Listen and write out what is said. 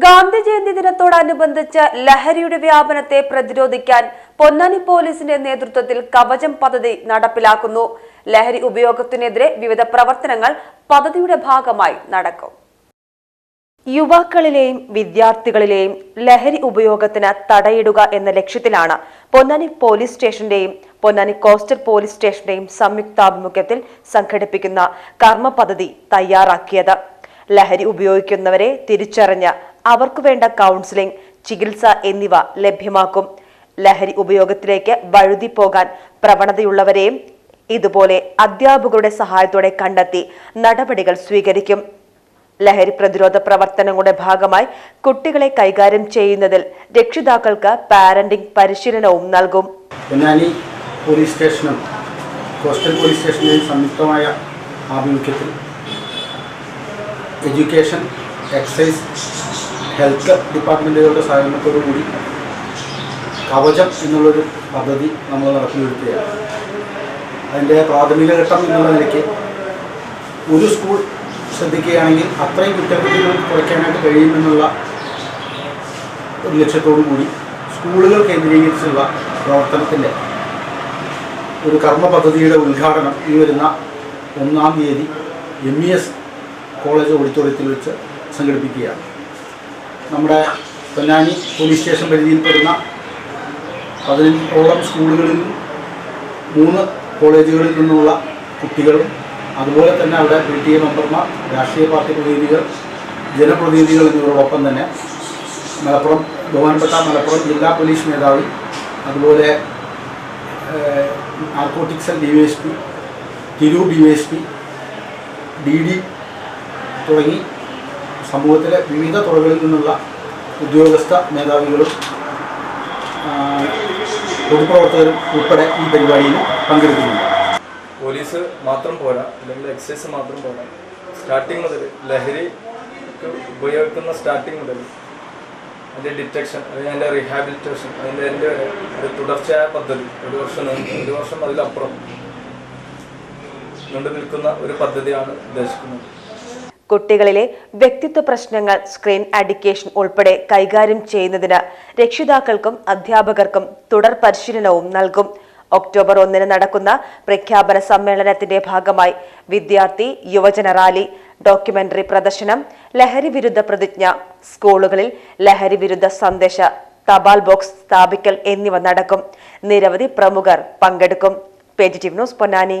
ഗാന്ധി ജയന്തി ദിനത്തോടനുബന്ധിച്ച് ലഹരിയുടെ വ്യാപനത്തെ പ്രതിരോധിക്കാൻ പൊന്നാനി പോലീസിന്റെ നേതൃത്വത്തിൽ കവചം പദ്ധതി നടപ്പിലാക്കുന്നു. ലഹരി ഉപയോഗത്തിനെതിരെ വിവിധ പ്രവർത്തനങ്ങൾ പദ്ധതിയുടെ ഭാഗമായി നടക്കും. യുവാക്കളിലെയും വിദ്യാർത്ഥികളിലെയും ലഹരി ഉപയോഗത്തിന് തടയിടുക എന്ന ലക്ഷ്യത്തിലാണ് പൊന്നാനി പോലീസ് സ്റ്റേഷന്റെയും പൊന്നാനി കോസ്റ്റൽ പോലീസ് സ്റ്റേഷന്റെയും സംയുക്താഭിമുഖ്യത്തിൽ സംഘടിപ്പിക്കുന്ന കർമ്മ പദ്ധതി തയ്യാറാക്കിയത്. ലഹരി ഉപയോഗിക്കുന്നവരെ തിരിച്ചറിഞ്ഞ് അവർക്ക് വേണ്ട കൗൺസിലിംഗ് ചികിത്സ എന്നിവ ലഭ്യമാക്കും. ലഹരി ഉപയോഗത്തിലേക്ക് വഴുതി പോകാൻ പ്രവണതയുള്ളവരെയും ഇതുപോലെ അധ്യാപകരുടെ സഹായത്തോടെ കണ്ടെത്തി നടപടികൾ സ്വീകരിക്കും. ലഹരി പ്രതിരോധ പ്രവർത്തനങ്ങളുടെ ഭാഗമായി കുട്ടികളെ കൈകാര്യം ചെയ്യുന്നതിൽ രക്ഷിതാക്കൾക്ക് പാരന്റിംഗ് പരിശീലനവും നൽകും. പൊന്നാനി പോലീസ് സ്റ്റേഷനും കോസ്റ്റൽ പോലീസ് സ്റ്റേഷനും സംയുക്തമായ ആഭിമുഖ്യത്തിൽ എഡ്യൂക്കേഷൻ എക്സൈസ് ഹെൽത്ത് ഡിപ്പാർട്ട്മെന്റുകളുടെ സഹകരണത്തോടു കൂടി കവചം എന്നുള്ളൊരു പദ്ധതി നമ്മൾ നടപ്പിൽ അതിന്റെ പ്രാഥമിക ഘട്ടം എന്നുള്ള നിലയ്ക്ക് ഒരു സ്കൂൾ ശ്രദ്ധിക്കുകയാണെങ്കിൽ അത്രയും കുറ്റകൃത്യങ്ങൾ കുറയ്ക്കാനായിട്ട് കഴിയുമെന്നുള്ള ഒരു ലക്ഷ്യത്തോടു കൂടി സ്കൂളുകൾ കേന്ദ്രീകരിച്ചുള്ള പ്രവർത്തനത്തിന്റെ ഒരു കർമ്മ പദ്ധതിയുടെ ഉദ്ഘാടനം ഈ വരുന്ന ഒന്നാം തീയതി എം ഇ എസ് കോളേജ് ഓഡിറ്റോറിയത്തിൽ വെച്ച് സംഘടിപ്പിക്കുകയാണ്. നമ്മുടെ പൊന്നാനി പോലീസ് സ്റ്റേഷൻ പരിധിയിൽപ്പെടുന്ന പതിനഞ്ചോളം സ്കൂളുകളിൽ മൂന്ന് കോളേജുകളിൽ നിന്നുള്ള കുട്ടികളും അതുപോലെ തന്നെ അവിടെ പി ടി എ മെമ്പർമാർ രാഷ്ട്രീയ പാർട്ടി പ്രതിനിധികൾ ജനപ്രതിനിധികൾ എന്നിവരോടൊപ്പം തന്നെ മലപ്പുറം ബഹുമാനപ്പെട്ട മലപ്പുറം ജില്ലാ പോലീസ് മേധാവി അതുപോലെ narcotics and D Y S P Tirur D Y S P D D തുടങ്ങി സമൂഹത്തിലെ വിവിധ തുറകളിൽ നിന്നുള്ള ഉദ്യോഗസ്ഥ മേധാവികളും പൊതുപ്രവർത്തകരും ഉൾപ്പെടെ ഈ പരിപാടിയിൽ പങ്കെടുക്കുന്നുണ്ട്. പോലീസ് മാത്രം പോരാ അല്ലെങ്കിൽ എക്സൈസ് മാത്രം പോരാ. സ്റ്റാർട്ടിങ് മുതൽ ലഹരി ഉപയോഗിക്കുന്ന സ്റ്റാർട്ടിങ് മുതൽ അതിന്റെ ഡിറ്റക്ഷൻ അല്ലെങ്കിൽ അതിന്റെ റീഹാബിലിറ്റേഷൻ അതിന്റെ അതിന്റെ ഒരു തുടർച്ചയായ പദ്ധതി ഒരു വർഷം ഒരു വർഷം അതിലപ്പുറം നീണ്ടു നിൽക്കുന്ന ഒരു പദ്ധതിയാണ് ഉദ്ദേശിക്കുന്നത്. കുട്ടികളിലെ വ്യക്തിത്വ പ്രശ്നങ്ങൾ സ്ക്രീൻ അഡിക്കേഷൻ ഉൾപ്പെടെ കൈകാര്യം ചെയ്യുന്നതിന് രക്ഷിതാക്കൾക്കും അധ്യാപകർക്കും തുടർ പരിശീലനവും നൽകും. ഒക്ടോബർ ഒന്നിന് നടക്കുന്ന പ്രഖ്യാപന സമ്മേളനത്തിന്റെ ഭാഗമായി വിദ്യാർത്ഥി യുവജന റാലി ഡോക്യുമെന്ററി പ്രദർശനം ലഹരി വിരുദ്ധ പ്രതിജ്ഞ സ്കൂളുകളിൽ ലഹരി വിരുദ്ധ സന്ദേശ തപാൽ ബോക്സ് സ്ഥാപിക്കൽ എന്നിവ നടക്കും. നിരവധി പ്രമുഖർ പങ്കെടുക്കും. Positive news Ponnani.